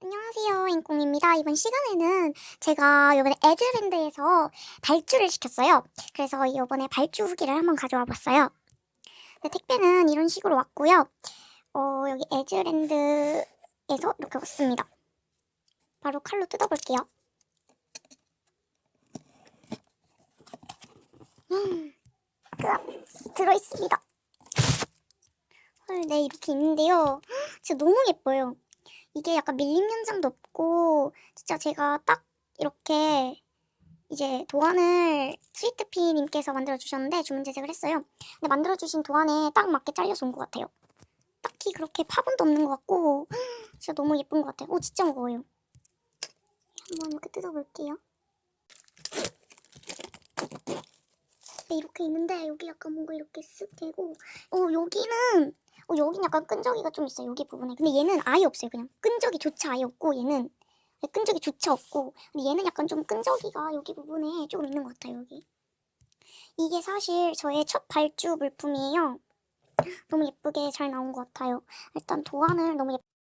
안녕하세요, 인콩입니다. 이번 시간에는 제가 이번에 에즈랜드에서 발주를 시켰어요. 그래서 이번에 발주 후기를 한번 가져와 봤어요. 네, 택배는 이런 식으로 왔고요. 어, 여기 에즈랜드에서 이렇게 왔습니다. 바로 칼로 뜯어볼게요. 음, 끄 들어있습니다. 헐, 네, 이렇게 있는데요. 진짜 너무 예뻐요. 이게 약간 밀림 현상도 없고 진짜 제가 딱 이렇게 이제 도안을 스위트피님께서 만들어 주셨는데 주문 제작을 했어요. 근데 만들어 주신 도안에 딱 맞게 잘려서 온 것 같아요. 딱히 그렇게 파분도 없는 것 같고 진짜 너무 예쁜 것 같아요. 오 진짜 무거워요. 한번 이렇게 뜯어볼게요. 네, 이렇게 있는데 여기 약간 뭔가 이렇게 쓱 되고 어 여기는 어, 여긴 약간 끈적이가 좀 있어요. 여기 부분에. 근데 얘는 아예 없어요. 그냥 끈적이조차 아예 없고 얘는 끈적이조차 없고 근데 얘는 약간 좀 끈적이가 여기 부분에 조금 있는 것 같아요. 여기. 이게 사실 저의 첫 발주 물품이에요. 너무 예쁘게 잘 나온 것 같아요. 일단 도안을 너무 예쁘게